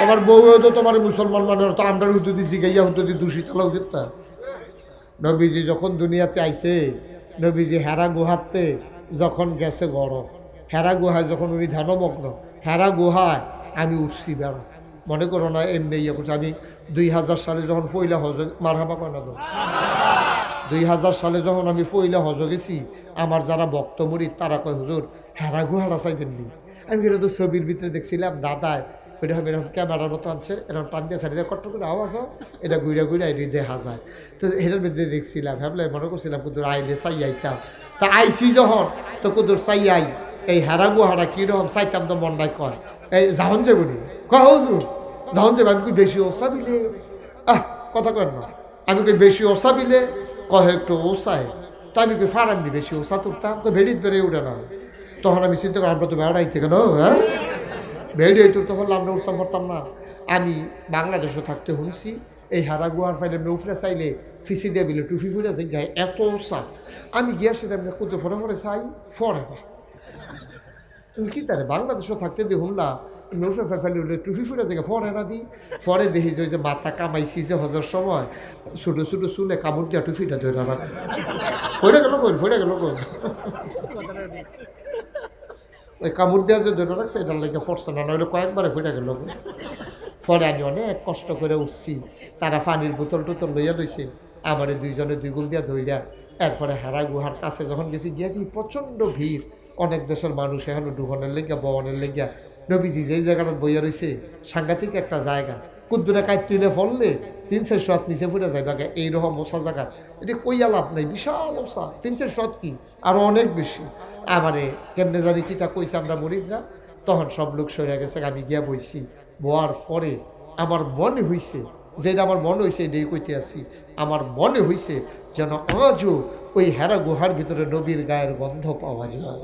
তোমার বউ তো তোমার মুসলমান মানে তো আমরা হুতু দিছি, গাইয়া হুতু দি দূষিত লোক নবীজি যখন দুনিয়াতে আইছে, নবীজি হেরা গুহাতে যখন গেছে গরম, হেরা গুহায় যখন উনি ধ্যানমগ্ন, হেরা গুহায় আমি উঠছি বেড়া। মনে করো না, এমনি ইয়ে করছি, আমি দুই হাজার সালে যখন ফইলা হজ মারহাবা কয়না তো দুই হাজার সালে যখন আমি ফইলা হজ গেছি, আমার যারা ভক্ত মুড়ি তারা কয়, হুজুর, হেরা গুহারা চাইবেন নি? আমি কিন্তু ছবির ভিতরে দেখছিলাম, দাদায় হবে এরকম ক্যামেরার মতো আনছে, এরকম টান দিয়ে ছাড়িয়ে কট্ট করে আওয়াজ হয় এটা ঘুরে এটি দেখা যায়। তো এটার মধ্যে দেখছিলাম ভাবলে মনে করছিলাম কুদুর আইলে চাই আইতাম। তা আইসি যখন, তো কুদুর চাই আই, এই হারা গুহারা কীরকম চাইতাম তো মন্ডায় কয়, এই জাহন যে বলি কয় হুজুর জাহন যে আমি বেশি ওসা বিলে? আহ, কথা কয় না। আমি কই, বেশি ওসা বিলে? কয় একটু ওসায় তা আমি কই ফাড়ামনি বেশি ওসা তুলতাম ভেড়িত বেড়ে উঠে না তখন আমি চিন্তা করি আমরা তো বেড়াইতে কেন হ্যাঁ? ভেড়িয়ে তুলতে পারলে আমরা উঠতাম পারতাম না। আমি বাংলাদেশে থাকতে শুনছি এই হারা গুহার ফাইলে নৌফরে চাইলে ফিসি দিয়ে বিলে টুফি ফুলে যাই, গায়ে এত চা আমি গিয়া সেটা আমি কোথাও ফরে ফরে চাই ফরে না কি তারে বাংলাদেশে থাকতে দিয়ে শুনলা নৌফরে ফেলে উঠলে টুফি ফুলে যাই ফরে না দি। ফরে দেখি যে মাথা কামাইছি যে হজার সময় ছোটো ছোটো চুলে কামড় দিয়া টুফিটা ধরে রাখছি। ফইরা গেল কই, ফইরা গেল কই? ওই কামড় দেওয়া যে দুটো রাখছে এটার লাগে ফরছে না, নইলে কয়েকবারে ফুটে গেল। পরে আমি অনেক কষ্ট করে উঠছি, তারা পানির বোতল টোতল লইয়া লইছে, আমার দুইজনে দুই গুল দিয়া ধইরা, এরপরে হারা গুহার কাছে যখন গেছি, গিয়া দিই প্রচণ্ড ভিড়। অনেক দেশের মানুষ এখনও ডুবনের লেগে বনের লেগে নবীজি যেই জায়গাটা বইয়া রয়েছে সাংঘাতিক একটা জায়গা। কুদ্দুরে কাজ তুলে ফললে, তিন চার শত নিচে ফুটে যায় বাগে এইরকম ওষা জায়গা। এটি কইয়া লাভ নাই, বিশাল ওষা তিন চার শত কি? আরও অনেক বেশি। আমারে কেমনে জানি কিটা কইছে আমরা মরিদরা। তখন সব লোক সরে গেছে, আমি গিয়া বইছি, বোয়ার পরে আমার মনে হইছে যেটা আমার মনে হয়েছে এটাই কইতে আসি আমার মনে হইছে যেন আজও ওই হেরা গুহার ভিতরে নবীর গায়ের গন্ধ পাওয়া যায়।